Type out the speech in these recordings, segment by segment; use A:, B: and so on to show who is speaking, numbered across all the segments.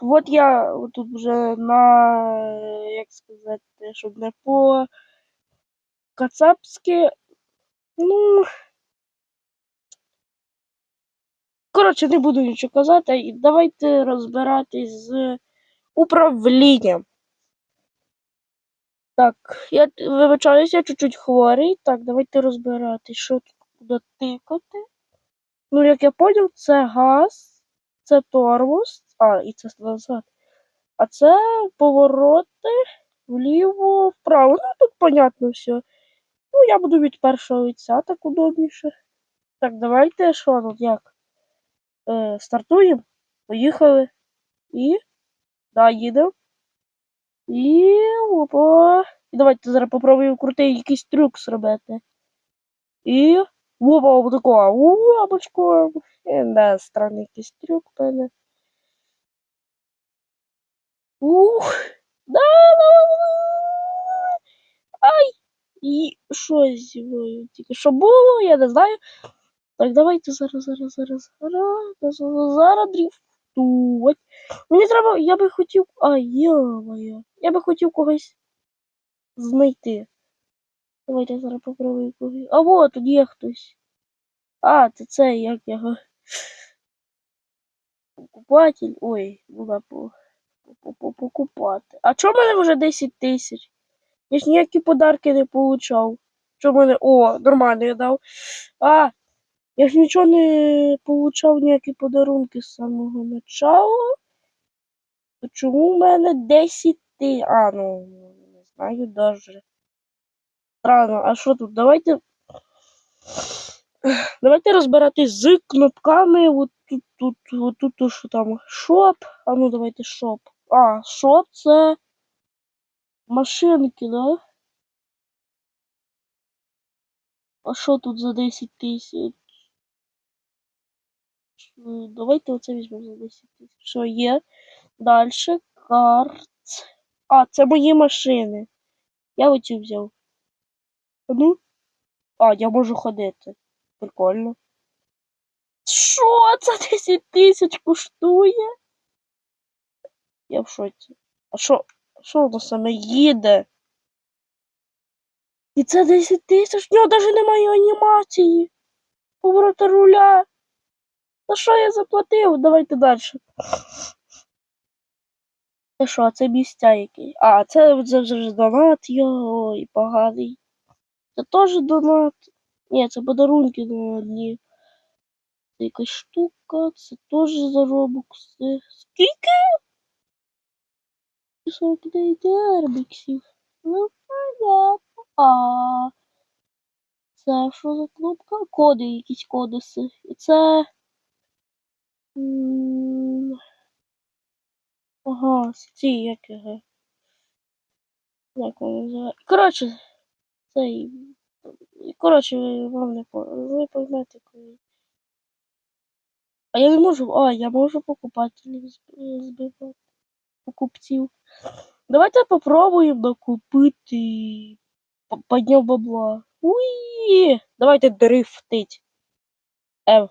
A: от я тут вже на, як сказати, щоб не по кацапськи, ну. Коротше, не буду нічого казати. і Давайте розбиратись з управлінням. Так, я вибачаюся, я чуть-чуть хворий. Так, давайте розбиратись, що тут куди тикати. Ну, як я поняв, це газ, це тормоз, а, і це назад. А це повороти вліво, вправо. Ну, тут понятно все. Ну, я буду від першого лиця, так удобніше. Так, давайте що тут як? Е, стартуємо. Поїхали. І. Да, їдемо. І опа. І давайте зараз попробуємо крутий якийсь трюк зробити. І. Опа, опа, такого. Лапочко. Е, Да, странний якийсь трюк, певне. Ух. Да. Ай! І що зі тільки що було, я не знаю. Так, давайте зараз, зараз, зараз, зараз, зараз, дріфтувати. Мені треба, я би хотів. А, йо-моє. Я би хотів когось знайти. Давайте я зараз попробую когось. А вот тут є хтось. А, це це як його. Покупатель. Ой, була по. По- по- Покупати. А в мене вже 10 тисяч? Я ж ніякі подарки не получав. Що мене. О, нормально я дав. А, я ж нічого не получав ніякі подарунки з самого начала. То чому в мене 10 ти. А, ну, не знаю даже. Странно, а що тут? Давайте. Давайте розбиратись з кнопками. От тут, тут, що там шоп. А ну давайте шоп. А, шоп це машинки, да? А що тут за 10 тисяч? Давайте оце візьмемо за 10 тисяч. Що є? Далі карт. А, це мої машини. Я оцю взяв. Ну. А, я можу ходити. Прикольно. Що це 10 тисяч коштує? Я в шоці. А що? Що воно саме їде? І це 10 тисяч? В нього навіть немає анімації. Поворота руля. За що я заплатив? Давайте далі. Це що, це місця які? А, це, це вже донат, йой, поганий. Це теж донат. Ні, це подарунки на одні. Це якась штука, це теж заробокси. Скільки? 49 арбіксів. Ну, понятно. А це що за кнопка? Коди, якісь кодиси. І це. Ага, ці як. Як вони називають? Коротше, цей. Коротше, вам не. Ви поймете коли. А я не можу. А, я можу покупателів зб- збивати. Покупців. Давайте попробуємо докупити. п- бабла. Уї! Давайте дрифтить. Ев.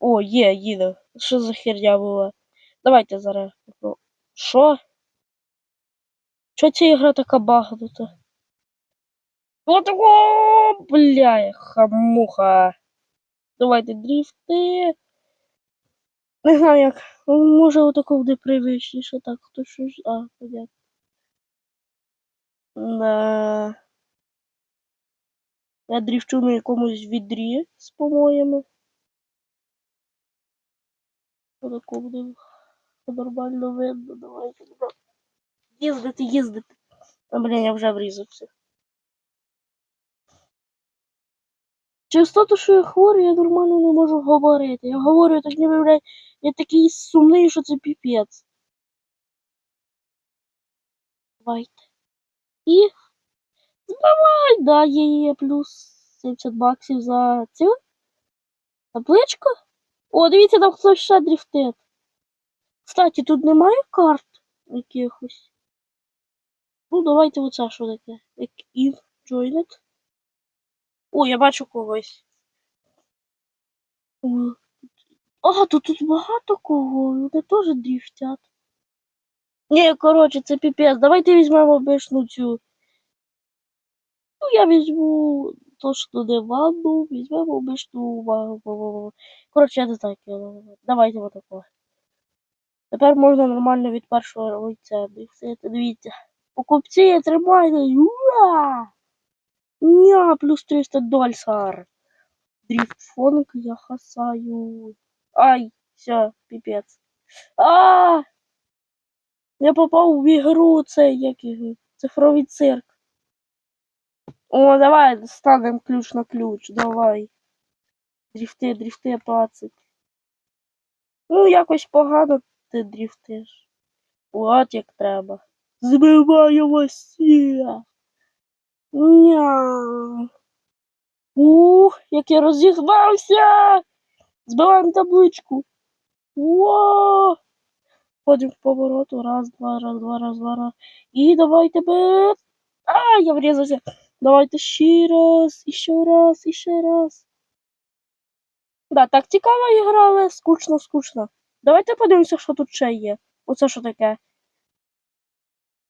A: О, є, їде. Що за херня була? Давайте зараз попробуємо. Що? Чо ця ігра така багнута? Такого, бля, хамуха. Давайте дрифти. Не знаю як. Може отако буде привичніше, так хто щось. А, понятно. Да. Я дрифчу на якомусь відрі з помоями. Отако буде нормально видно. Давайте. Їздити, їздити. А, блін, я вже врізався. Через те, що я хворий, я нормально не можу говорити. Я говорю, так ніби, блядь, я такий сумний, що це піпець. Давайте. І. Збивай! Да, є, є плюс 70 баксів за цю. Табличку. О, дивіться, там хтось ще дрифтить. Кстати, тут немає карт якихось. Ну, давайте оце що таке. Як in joined. О, я бачу когось. А, тут, тут багато кого, вони теж дріфтять. Ні, коротше, це піпець. Давайте візьмемо обичну цю. Ну, я візьму то, що не ванну, візьмемо обичну ванну. Коротше, я не знаю, як називати. Давайте отако. Тепер можна нормально від першого лиця. Дивіться. Покупці, тримайте! Ура! Ня, плюс 300 дольсар. Дрифтфонг я хасаю. Ай, все, пипец. А! Я попав в ігру цей, як цифровий цирк. О, давай ставимо ключ на ключ, давай. Дрифти, дрифти, пацик. Ну, якось погано ти дрифтиш. От як треба. Збиваємо всіх. Ня. Ух, як я розігнався! Збиваємо табличку. Во! Ходимо в повороту. Раз, два, раз, два, раз, два, раз. І давайте би. А, я врізався. Давайте ще раз, ще раз, ще раз. Да, так цікава ігра, але скучно, скучно. Давайте подивимося, що тут ще є. Оце що таке?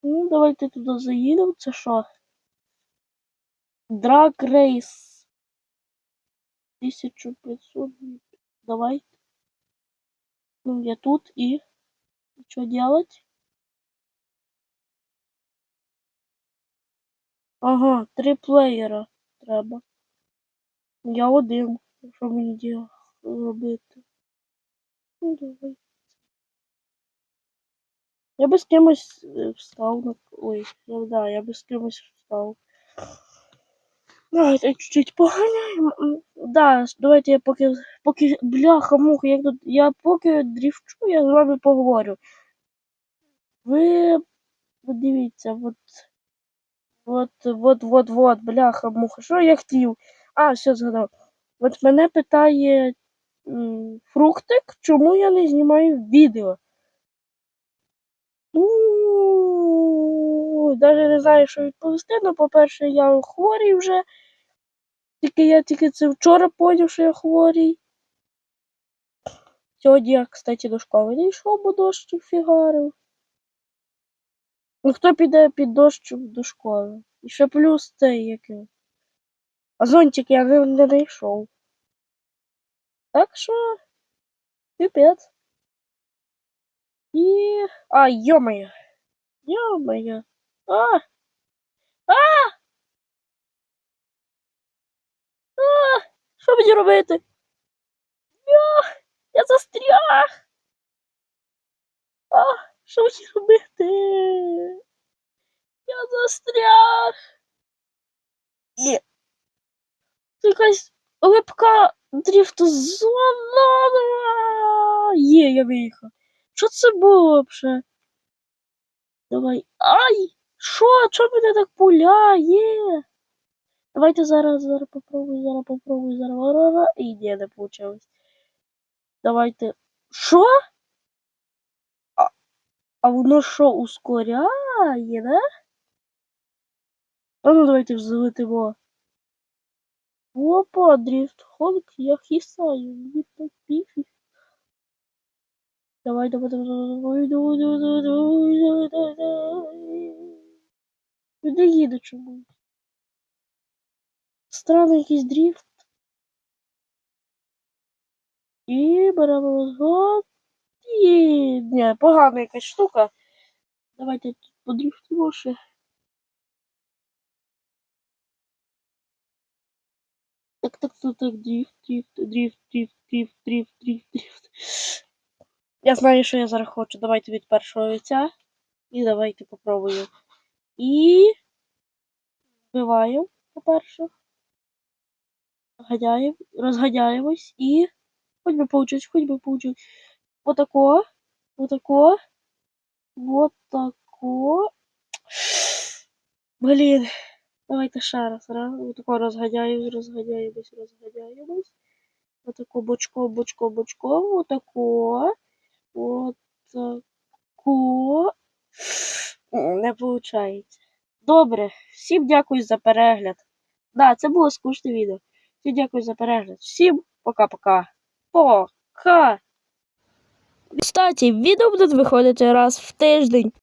A: Ну, давайте туди заїдемо. Це що? Драг рейс. 1500. Давай. Ну, я тут и... Что делать? Ага, три плеєра треба. Я один. Що мені робити? Ну, давай. Я би з кимось е, встав на. Ой, я, да, я би з кимось встав. Давайте чуть-чуть поганяємо. Да, давайте я поки. Поки. Бляха, муха, як тут. Я поки дріфчу, я з вами поговорю. Ви. ви дивіться, от. От, от, от, от, бляха, муха. Що я хотів? А, все згадав. От мене питає м, фруктик, чому я не знімаю відео. Ну, навіть не знаю, що відповісти. Ну, по-перше, я хворий вже. Тільки я тільки це вчора поняв, що я хворий. Сьогодні я, кстати, до школи не йшов, бо дощ фігарив. Ну, хто піде під дощ до школи? І ще плюс цей який. А зонтик я не, не знайшов. Так що. Піпець. І. А, йомаю. Йомаю. А! А! А! Що мені робити? Я, я застряг. А, що мені робити? Я застряг. Є. Це якась липка дріфтозона. Є, я виїхав. Що це було взагалі? Давай. Ай! Що? Чого мене так пуляє? Давайте зараз, зараз попробую, зараз попробую, зараз. І ні, не вийшло. Давайте. Що? А, а воно що, ускоряє, да? А ну давайте взлетимо. Опа, дрифт Холк, я хисаю. Давай, давай, давай, давай, давай, давай, давай, давай, давай, давай, давай. Куди їду чому? Странний якийсь дрифт. І беремо розгон. І... Ні, погана якась штука. Давайте тут подрифтимо ще. Так, так, так, так, дрифт, дрифт, дрифт, дрифт, дрифт, дрифт, дрифт, дрифт. Я знаю, що я зараз хочу. Давайте від першого лиця. І давайте попробую. І вбиваю, по-перше. Розганяємось і. Хоч би получилось, хоч би получилось. Отако. Отако. Вот тако. Блін. Давайте ще раз. раз. Отако розганяємось, розганяємось, розганяємось. Отако бочко, бочко, бочко. Отако. Отако. Не виходить. Добре. Всім дякую за перегляд. Да, це було скучне відео. Всім дякую за перегляд. Всім пока-пока. Пока. Кстати, відео будуть виходити раз в тиждень.